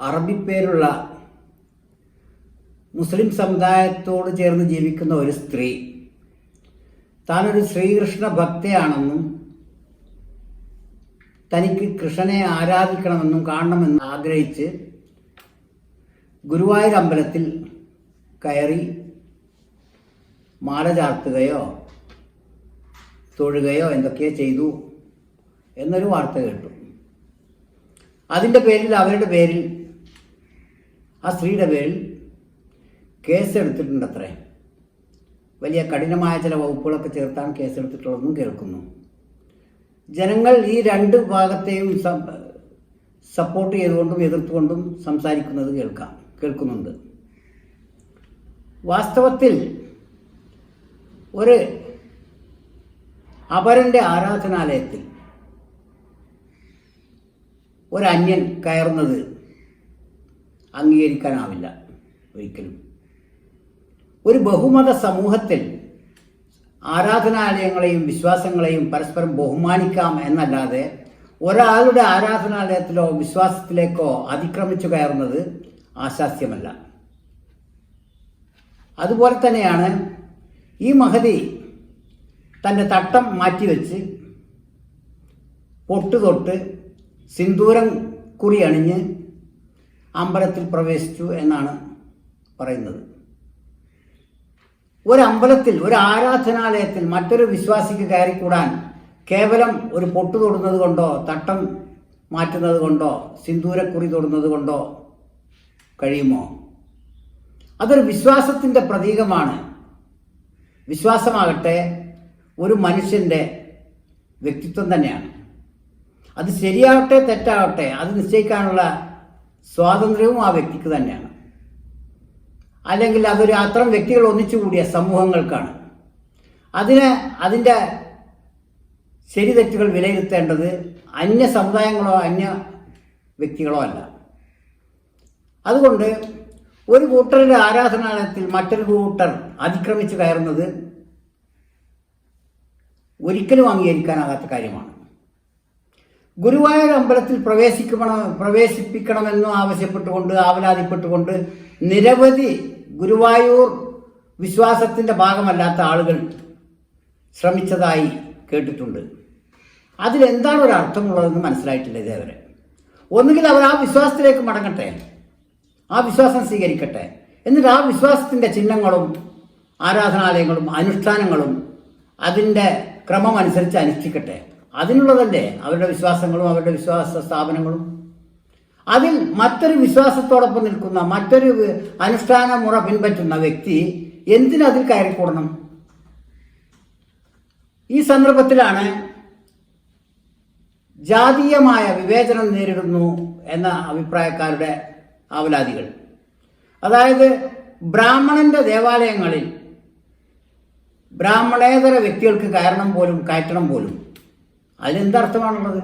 അറബി പേരുള്ള മുസ്ലിം സമുദായത്തോട് ചേർന്ന് ജീവിക്കുന്ന ഒരു സ്ത്രീ. താനൊരു ശ്രീകൃഷ്ണ ഭക്തയാണെന്നും തനിക്ക് കൃഷ്ണനെ ആരാധിക്കണമെന്നും കാണണമെന്നും ആഗ്രഹിച്ച് ഗുരുവായൂർ അമ്പലത്തിൽ കയറി മാല ചാർത്തുകയോ തൊഴുകയോ എന്തൊക്കെയോ ചെയ്തു എന്നൊരു വാർത്ത കേട്ടു. അതിന്റെ പേരിൽ അവരുടെ പേരിൽ ആ സ്ത്രീയുടെ പേരിൽ കേസെടുത്തിട്ടുണ്ട് അത്രേ വലിയ കഠിനമായ ചില വകുപ്പുകളൊക്കെ ചേർത്താണ് കേസെടുത്തിട്ടുള്ളതെന്നും കേൾക്കുന്നു. ജനങ്ങൾ ഈ രണ്ട് ഭാഗത്തെയും സപ്പോർട്ട് ചെയ്തുകൊണ്ടും എതിർത്തുകൊണ്ടും സംസാരിക്കുന്നത് കേൾക്കാം കേൾക്കുന്നുണ്ട്. വാസ്തവത്തിൽ ഒരു അപരന്റെ ആരാധനാലയത്തിൽ ഒരു അന്യൻ കയറുന്നത് അംഗീകരിക്കാനാവില്ല ഒരിക്കലും. ഒരു ബഹുമത സമൂഹത്തിൽ ആരാധനാലയങ്ങളെയും വിശ്വാസങ്ങളെയും പരസ്പരം ബഹുമാനിക്കാം എന്നല്ലാതെ ഒരാളുടെ ആരാധനാലയത്തിലോ വിശ്വാസത്തിലേക്കോ അതിക്രമിച്ചു കയറുന്നത് ആശാസ്യമല്ല അതുപോലെ തന്നെയാണ് ഈ മഹതി തന്റെ തട്ടം മാറ്റിവെച്ച് പൊട്ട് തൊട്ട് സിന്ദൂരം കുറി അണിഞ്ഞ് അമ്പലത്തിൽ പ്രവേശിച്ചു എന്നാണ് പറയുന്നത്. ഒരു അമ്പലത്തിൽ ഒരു ആരാധനാലയത്തിൽ മറ്റൊരു വിശ്വാസിക്ക് കയറിക്കൂടാൻ കേവലം ഒരു പൊട്ട് തൊടുന്നത് കൊണ്ടോ തട്ടം മാറ്റുന്നത് കൊണ്ടോ സിന്ദൂരക്കുറി തൊടുന്നത് കൊണ്ടോ കഴിയുമോ? അതൊരു വിശ്വാസത്തിന്റെ പ്രതീകമാണ്. വിശ്വാസമാകട്ടെ ഒരു മനുഷ്യന്റെ വ്യക്തിത്വം തന്നെയാണ്. അത് ശരിയാവട്ടെ തെറ്റാവട്ടെ അത് നിശ്ചയിക്കാനുള്ള സ്വാതന്ത്ര്യവും ആ വ്യക്തിക്ക് തന്നെയാണ്. അല്ലെങ്കിൽ അതൊരു അത്തരം വ്യക്തികൾ ഒന്നിച്ചുകൂടിയ സമൂഹങ്ങൾക്കാണ്. അതിന് അതിന്റെ ശരി തെറ്റുകൾ വിലയിരുത്തേണ്ടത് അന്യ സമുദായങ്ങളോ അന്യ വ്യക്തികളോ അല്ല. അതുകൊണ്ട് ഒരു കൂട്ടരുടെ ആരാധനാലയത്തിൽ മറ്റൊരു കൂട്ടർ അതിക്രമിച്ചു കയറുന്നത് ഒരിക്കലും അംഗീകരിക്കാനാകാത്ത കാര്യമാണ്. ഗുരുവായൂർ അമ്പലത്തിൽ പ്രവേശിക്കണം പ്രവേശിപ്പിക്കണമെന്നും ആവശ്യപ്പെട്ടുകൊണ്ട് ആവലാതിപ്പെട്ടുകൊണ്ട് നിരവധി ഗുരുവായൂർ വിശ്വാസത്തിന്റെ ഭാഗമല്ലാത്ത ആളുകൾ ശ്രമിച്ചതായി കേട്ടിട്ടുണ്ട്. അതിലെന്താണ് ഒരു അർത്ഥമുള്ളതെന്ന് മനസ്സിലായിട്ടില്ല ഇതേവരെ. ഒന്നുകിൽ അവർ ആ വിശ്വാസത്തിലേക്ക് മടങ്ങട്ടെ ആ വിശ്വാസം സ്വീകരിക്കട്ടെ. എന്നിട്ട് ആ വിശ്വാസത്തിന്റെ ചിഹ്നങ്ങളും ആരാധനാലയങ്ങളും അനുഷ്ഠാനങ്ങളും അതിന്റെ ക്രമമനുസരിച്ച് അനുഷ്ഠിക്കട്ടെ. അതിനുള്ളതല്ലേ അവരുടെ വിശ്വാസങ്ങളും അവരുടെ വിശ്വാസ സ്ഥാപനങ്ങളും? അതിൽ മറ്റൊരു വിശ്വാസത്തോടൊപ്പം നിൽക്കുന്ന മറ്റൊരു അനുഷ്ഠാന മുറ പിൻപറ്റുന്ന വ്യക്തി എന്തിനതിൽ കയറിക്കൂടണം? ഈ സന്ദർഭത്തിലാണ് ജാതീയമായ വിവേചനം നേരിടുന്നു എന്ന അഭിപ്രായക്കാരുടെ ആവലാതികൾ. അതായത് ബ്രാഹ്മണന്റെ ദേവാലയങ്ങളിൽ ബ്രാഹ്മണേതര വ്യക്തികൾക്ക് കയറണം പോലും കയറ്റണം പോലും. അതിലെന്തർത്ഥമാണുള്ളത്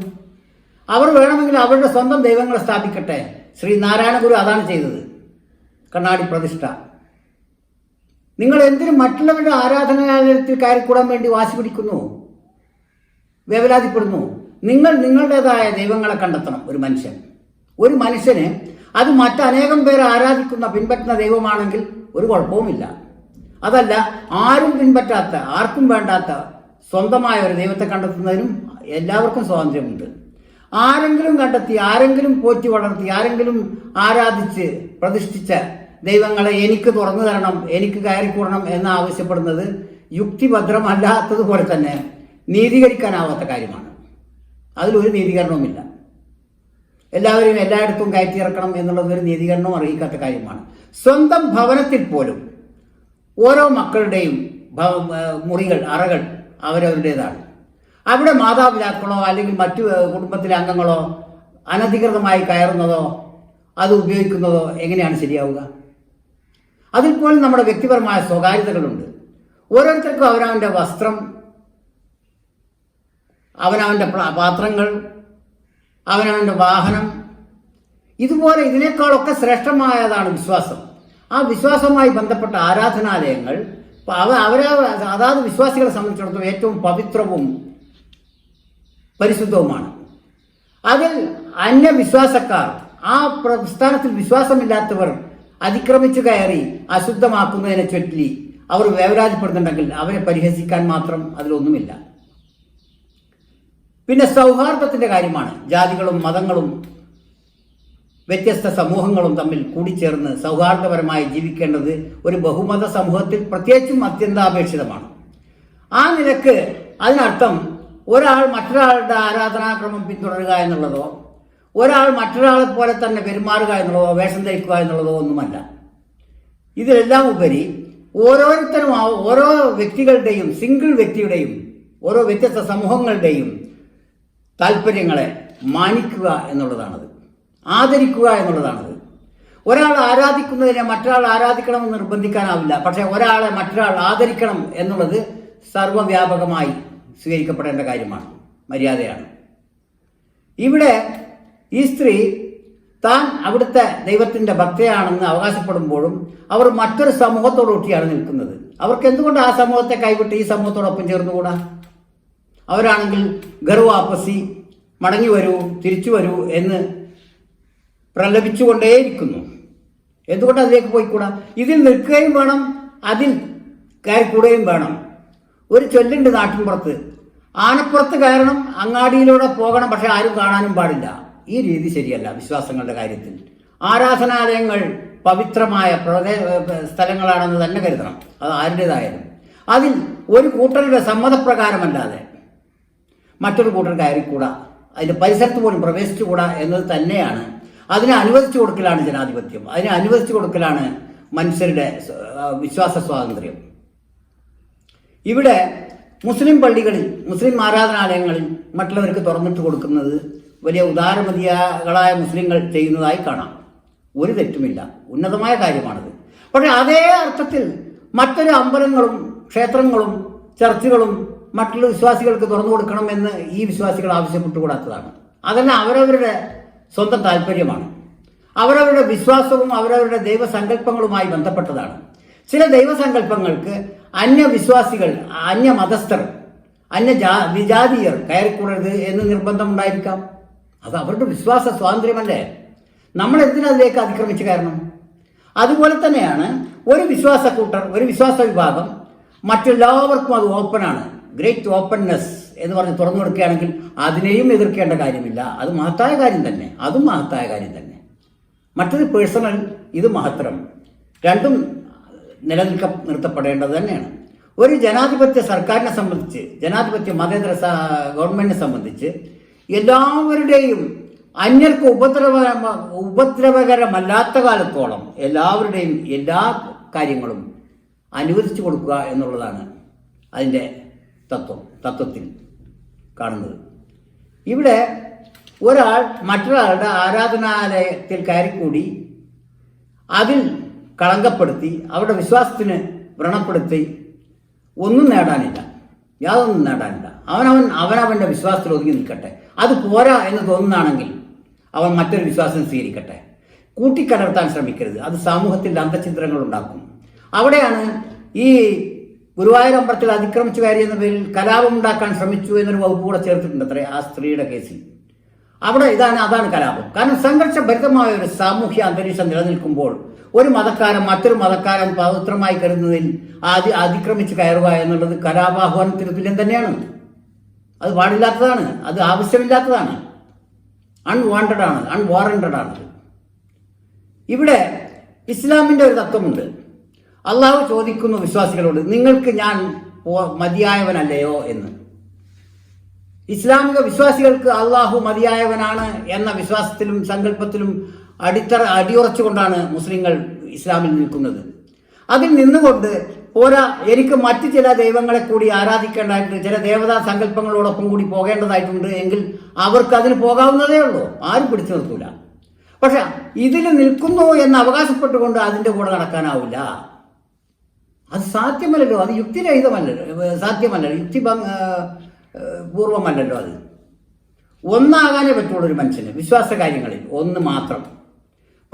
അവർ വേണമെങ്കിൽ അവരുടെ സ്വന്തം ദൈവങ്ങളെ സ്ഥാപിക്കട്ടെ. ശ്രീ നാരായണ ഗുരു അതാണ് ചെയ്തത്. കണ്ണാടി പ്രതിഷ്ഠ. നിങ്ങൾ എന്തിനു മറ്റുള്ളവരുടെ ആരാധനാലയത്തിൽ കയറിക്കൂടാൻ വേണ്ടി വാശി പിടിക്കുന്നു? വേവലാതിപ്പെടുന്നു. നിങ്ങൾ നിങ്ങളുടേതായ ദൈവങ്ങളെ കണ്ടെത്തണം ഒരു മനുഷ്യൻ. ഒരു മനുഷ്യന് അത് മറ്റനേകം പേരെ ആരാധിക്കുന്ന പിൻപറ്റുന്ന ദൈവമാണെങ്കിൽ ഒരു കുഴപ്പവുമില്ല. അതല്ല ആരും പിൻപറ്റാത്ത ആർക്കും വേണ്ടാത്ത സ്വന്തമായ ഒരു ദൈവത്തെ കണ്ടെത്തുന്നതിനും എല്ലാവർക്കും സ്വാതന്ത്ര്യമുണ്ട്. ആരെങ്കിലും കണ്ടെത്തി ആരെങ്കിലും പോറ്റി വളർത്തി ആരെങ്കിലും ആരാധിച്ച് പ്രതിഷ്ഠിച്ച ദൈവങ്ങളെ എനിക്ക് തുറന്നു തരണം എനിക്ക് കയറിക്കൂടണം എന്ന് ആവശ്യപ്പെടുന്നത് യുക്തിഭദ്രമല്ലാത്തതുപോലെ തന്നെ നീതീകരിക്കാനാവാത്ത കാര്യമാണ്. അതിലൊരു നീതീകരണവുമില്ല. എല്ലാവരെയും എല്ലായിടത്തും കയറ്റിയിറക്കണം എന്നുള്ളത് ഒരു നീതീകരണവും അറിയിക്കാത്ത കാര്യമാണ്. സ്വന്തം ഭവനത്തിൽ പോലും ഓരോ മക്കളുടെയും മുറികൾ അറകൾ അവരവരുടേതാണ്. അവിടെ മാതാപിതാക്കളോ അല്ലെങ്കിൽ മറ്റു കുടുംബത്തിലെ അംഗങ്ങളോ അനധികൃതമായി കയറുന്നതോ അത് ഉപയോഗിക്കുന്നതോ എങ്ങനെയാണ് ശരിയാവുക? അതിൽ പോലും നമ്മുടെ വ്യക്തിപരമായ സ്വകാര്യതകളുണ്ട്. ഓരോരുത്തർക്കും അവനവന്റെ വസ്ത്രം അവനവന്റെ പാത്രങ്ങൾ അവനവന്റെ വാഹനം ഇതുപോലെ ഇതിനേക്കാളൊക്കെ ശ്രേഷ്ഠമായതാണ് വിശ്വാസം. ആ വിശ്വാസവുമായി ബന്ധപ്പെട്ട ആരാധനാലയങ്ങൾ അവ അവരെ അതാത് വിശ്വാസികളെ സംബന്ധിച്ചിടത്തോളം ഏറ്റവും പവിത്രവും പരിശുദ്ധവുമാണ്. അതിൽ അന്യവിശ്വാസക്കാർ ആ പ്രസ്ഥാനത്തിൽ വിശ്വാസമില്ലാത്തവർ അതിക്രമിച്ചു കയറി അശുദ്ധമാക്കുന്നതിനെ ചൊല്ലി അവർ വേവരാജപ്പെടുന്നുണ്ടെങ്കിൽ അവരെ പരിഹസിക്കാൻ മാത്രം അതിലൊന്നുമില്ല. പിന്നെ സൗഹാർദ്ദത്തിന്റെ കാര്യമാണ്. ജാതികളും മതങ്ങളും വ്യത്യസ്ത സമൂഹങ്ങളും തമ്മിൽ കൂടിച്ചേർന്ന് സൗഹാർദ്ദപരമായി ജീവിക്കേണ്ടത് ഒരു ബഹുമത സമൂഹത്തിൽ പ്രത്യേകിച്ചും അത്യന്താപേക്ഷിതമാണ്. ആ നിലയ്ക്ക് അതിനർത്ഥം ഒരാൾ മറ്റൊരാളുടെ ആരാധനാക്രമം പിന്തുടരുക എന്നുള്ളതോ ഒരാൾ മറ്റൊരാളെ പോലെ തന്നെ പെരുമാറുക എന്നുള്ളതോ വേഷം ധരിക്കുക എന്നുള്ളതോ ഒന്നുമല്ല. ഇതിലെല്ലാം ഉപരി ഓരോരുത്തരും ഓരോ വ്യക്തികളുടെയും സിംഗിൾ വ്യക്തിയുടെയും ഓരോ വ്യത്യസ്ത സമൂഹങ്ങളുടെയും താല്പര്യങ്ങളെ മാനിക്കുക എന്നുള്ളതാണത്. ആദരിക്കുക എന്നുള്ളതാണത്. ഒരാൾ ആരാധിക്കുന്നതിനെ മറ്റൊരാൾ ആരാധിക്കണമെന്ന് നിർബന്ധിക്കാനാവില്ല. പക്ഷേ ഒരാളെ മറ്റൊരാൾ ആദരിക്കണം എന്നുള്ളത് സർവവ്യാപകമായി സ്വീകരിക്കപ്പെടേണ്ട കാര്യമാണ്. മര്യാദയാണ്. ഇവിടെ ഈ സ്ത്രീ താൻ അവിടുത്തെ ദൈവത്തിന്റെ ഭക്തയാണെന്ന് അവകാശപ്പെടുമ്പോഴും അവർ മറ്റൊരു സമൂഹത്തോടൊട്ടിയാണ് നിൽക്കുന്നത്. അവർക്ക് എന്തുകൊണ്ട് ആ സമൂഹത്തെ കൈവിട്ട് ഈ സമൂഹത്തോടൊപ്പം ചേർന്നുകൂടാ? അവരാണെങ്കിൽ ഗർവാപ്പസി മടങ്ങി വരൂ തിരിച്ചു വരൂ എന്ന് പ്രലപിച്ചുകൊണ്ടേയിരിക്കുന്നു. എന്തുകൊണ്ട് അതിലേക്ക് പോയിക്കൂടാ? ഇതിൽ നിൽക്കുകയും വേണം അതിൽ കയറിക്കൂടുകയും വേണം. ഒരു ചൊല്ലുണ്ട് നാട്ടിൻപുറത്ത്. ആനപ്പുറത്ത് കയറണം അങ്ങാടിയിലൂടെ പോകണം പക്ഷെ ആരും കാണാനും പാടില്ല. ഈ രീതി ശരിയല്ല വിശ്വാസങ്ങളുടെ കാര്യത്തിൽ. ആരാധനാലയങ്ങൾ പവിത്രമായ സ്ഥലങ്ങളാണെന്ന് തന്നെ കരുതണം. അത് ആരുടേതായാലും. അതിൽ ഒരു കൂട്ടരുടെ സമ്മതപ്രകാരമല്ലാതെ മറ്റൊരു കൂട്ടർ കയറിക്കൂടാ. അതിന്റെ പരിസരത്ത് പോലും പ്രവേശിച്ചുകൂടാ എന്നത് തന്നെയാണ്. അതിനെ അനുവദിച്ചു കൊടുക്കലാണ് ജനാധിപത്യം. അതിനെ അനുവദിച്ചു കൊടുക്കലാണ് മനുഷ്യരുടെ വിശ്വാസ സ്വാതന്ത്ര്യം. ഇവിടെ മുസ്ലിം പള്ളികളിൽ മുസ്ലിം ആരാധനാലയങ്ങളിൽ മറ്റുള്ളവർക്ക് തുറന്നിട്ട് കൊടുക്കുന്നത് വലിയ ഉദാരമതികളായ മുസ്ലിങ്ങൾ ചെയ്യുന്നതായി കാണാം. ഒരു തെറ്റുമില്ല. ഉന്നതമായ കാര്യമാണത്. പക്ഷേ അതേ അർത്ഥത്തിൽ മറ്റൊരു അമ്പലങ്ങളും ക്ഷേത്രങ്ങളും ചർച്ചുകളും മറ്റുള്ള വിശ്വാസികൾക്ക് തുറന്നു കൊടുക്കണമെന്ന് ഈ വിശ്വാസികൾ ആവശ്യപ്പെട്ടുകൂടാത്തതാണ്. അതെല്ലാം അവരവരുടെ സ്വന്തം താല്പര്യമാണ് അവരവരുടെ വിശ്വാസവും അവരവരുടെ ദൈവസങ്കല്പങ്ങളുമായി ബന്ധപ്പെട്ടതാണ്. ചില ദൈവസങ്കല്പങ്ങൾക്ക് അന്യവിശ്വാസികൾ അന്യമതസ്ഥർ അന്യ ജാ വിജാതീയർ കയറിക്കൂടരുത് എന്ന് നിർബന്ധമുണ്ടായിരിക്കാം. അത് അവരുടെ വിശ്വാസ സ്വാതന്ത്ര്യമല്ലേ? നമ്മൾ എന്തിനാ അതിലേക്ക് അതിക്രമിച്ച് കാരണം അതുപോലെ തന്നെയാണ് ഒരു വിശ്വാസ കൂട്ടർ ഒരു വിശ്വാസ വിഭാഗം മറ്റെല്ലാവർക്കും അത് ഓപ്പണാണ്. ഗ്രേറ്റ് ഓപ്പൺനെസ് എന്ന് പറഞ്ഞ് തുറന്നു കൊടുക്കുകയാണെങ്കിൽ അതിനെയും എതിർക്കേണ്ട കാര്യമില്ല. അത് മഹത്തായ കാര്യം തന്നെ. അതും മഹത്തായ കാര്യം തന്നെ. മറ്റൊരു പേഴ്സണൽ ഇത് മഹത്തരം രണ്ടും നിലനിൽക്ക നിർത്തപ്പെടേണ്ടത് തന്നെയാണ്. ഒരു ജനാധിപത്യ സർക്കാരിനെ സംബന്ധിച്ച് ജനാധിപത്യ മതേതര ഗവൺമെന്റിനെ സംബന്ധിച്ച് എല്ലാവരുടെയും അന്യർക്ക് ഉപദ്രവ ഉപദ്രവകരമല്ലാത്ത കാലത്തോളം എല്ലാവരുടെയും എല്ലാ കാര്യങ്ങളും അനുവദിച്ചു കൊടുക്കുക എന്നുള്ളതാണ് അതിന്റെ തത്വം തത്വത്തിൽ കാണുന്നത്. ഇവിടെ ഒരാൾ മറ്റൊരാളുടെ ആരാധനാലയത്തിൽ കയറിക്കൂടി അതിൽ കളങ്കപ്പെടുത്തി അവരുടെ വിശ്വാസത്തിന് വ്രണപ്പെടുത്തി ഒന്നും നേടാനില്ല. യാതൊന്നും നേടാനില്ല. അവനവൻ അവനവന്റെ വിശ്വാസത്തിൽ ഒതുങ്ങി നിൽക്കട്ടെ. അത് പോരാ എന്ന് തോന്നുന്നതാണെങ്കിൽ അവൻ മറ്റൊരു വിശ്വാസം സ്വീകരിക്കട്ടെ. കൂട്ടിക്കലർത്താൻ ശ്രമിക്കരുത്. അത് സമൂഹത്തിൽ അന്തചിത്രങ്ങൾ ഉണ്ടാക്കും. അവിടെയാണ് ഈ ഗുരുവായൂരമ്പലത്തിൽ അതിക്രമിച്ചു കയറി എന്ന പേരിൽ കലാപം ഉണ്ടാക്കാൻ ശ്രമിച്ചു എന്നൊരു വകുപ്പ് കൂടെ ചേർത്തിട്ടുണ്ട് അത്രേ ആ സ്ത്രീയുടെ കേസിൽ. അവിടെ ഇതാണ് അതാണ് കലാപം. കാരണം സംഘർഷഭരിതമായ ഒരു സാമൂഹ്യ അന്തരീക്ഷം നിലനിൽക്കുമ്പോൾ ഒരു മതക്കാരൻ മറ്റൊരു മതക്കാരൻ പവിത്രമായി കരുതുന്നതിൽ ആദ്യ അതിക്രമിച്ച് കയറുക എന്നുള്ളത് കലാപാഹ്വാനത്തിന് തുല്യം തന്നെയാണ്. അത് പാടില്ലാത്തതാണ്. അത് ആവശ്യമില്ലാത്തതാണ്. അൺവാണ്ടഡ് ആണ്. അൺവാറണ്ടഡ് ആണ്. ഇവിടെ ഇസ്ലാമിന്റെ ഒരു തത്വമുണ്ട്. അള്ളാഹു ചോദിക്കുന്നു വിശ്വാസികളോട് നിങ്ങൾക്ക് ഞാൻ മതിയായവനല്ലയോ? എന്ന്. ഇസ്ലാമിക വിശ്വാസികൾക്ക് അള്ളാഹു മതിയായവനാണ് എന്ന വിശ്വാസത്തിലും സങ്കല്പത്തിലും അടിത്തറ അടിയുറച്ചുകൊണ്ടാണ് മുസ്ലിങ്ങൾ ഇസ്ലാമിൽ നിൽക്കുന്നത്. അതിൽ നിന്നുകൊണ്ട് പോരാ എനിക്ക് മറ്റു ചില ദൈവങ്ങളെ കൂടി ആരാധിക്കേണ്ടതായിട്ട് ചില ദേവതാ സങ്കല്പങ്ങളോടൊപ്പം കൂടി പോകേണ്ടതായിട്ടുണ്ട് എങ്കിൽ അവർക്ക് അതിന് പോകാവുന്നതേ ഉള്ളൂ. ആരും പിടിച്ചു നിർത്തൂല. പക്ഷെ ഇതിൽ നിൽക്കുന്നു എന്ന് അവകാശപ്പെട്ടുകൊണ്ട് അതിന്റെ കൂടെ നടക്കാനാവില്ല. അത് സാധ്യമല്ലല്ലോ. അത് യുക്തിരഹിതമല്ലല്ലോ സാധ്യമല്ലല്ലോ യുക്തി പൂർവമല്ലല്ലോ അത്. ഒന്നാകാനേ പറ്റുള്ളൂ ഒരു മനുഷ്യന് വിശ്വാസ കാര്യങ്ങളിൽ ഒന്ന് മാത്രം.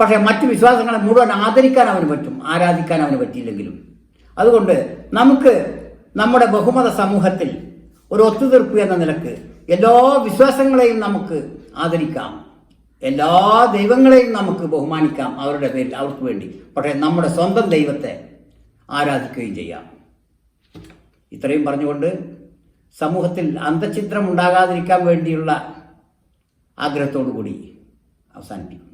പക്ഷെ മറ്റു വിശ്വാസങ്ങളെ മുഴുവൻ ആദരിക്കാൻ അവന് പറ്റും ആരാധിക്കാൻ അവന് പറ്റിയില്ലെങ്കിലും. അതുകൊണ്ട് നമുക്ക് നമ്മുടെ ബഹുമത സമൂഹത്തിൽ ഒരു ഒത്തുതീർപ്പ് എന്ന നിലയ്ക്ക് എല്ലാ വിശ്വാസങ്ങളെയും നമുക്ക് ആദരിക്കാം. എല്ലാ ദൈവങ്ങളെയും നമുക്ക് ബഹുമാനിക്കാം അവരുടെ പേരിൽ അവർക്ക് വേണ്ടി. പക്ഷേ നമ്മുടെ സ്വന്തം ദൈവത്തെ ആരാധിക്കുകയും ചെയ്യാം. ഇത്രയും പറഞ്ഞുകൊണ്ട് സമൂഹത്തിൽ അന്തഛിദ്രം ഉണ്ടാകാതിരിക്കാൻ വേണ്ടിയുള്ള ആഗ്രഹത്തോടു കൂടി അവസാനിപ്പിക്കും